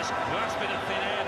Just grasping at thin air.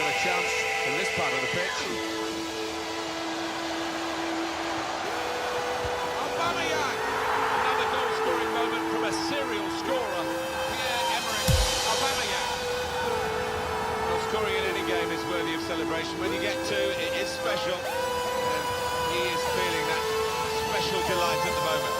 got a chance in this part of the pitch. a serial scorer, Pierre-Emerick Aubameyang. Well, scoring in any game is worthy of celebration. When you get two, it is special. And he is feeling that special delight at the moment.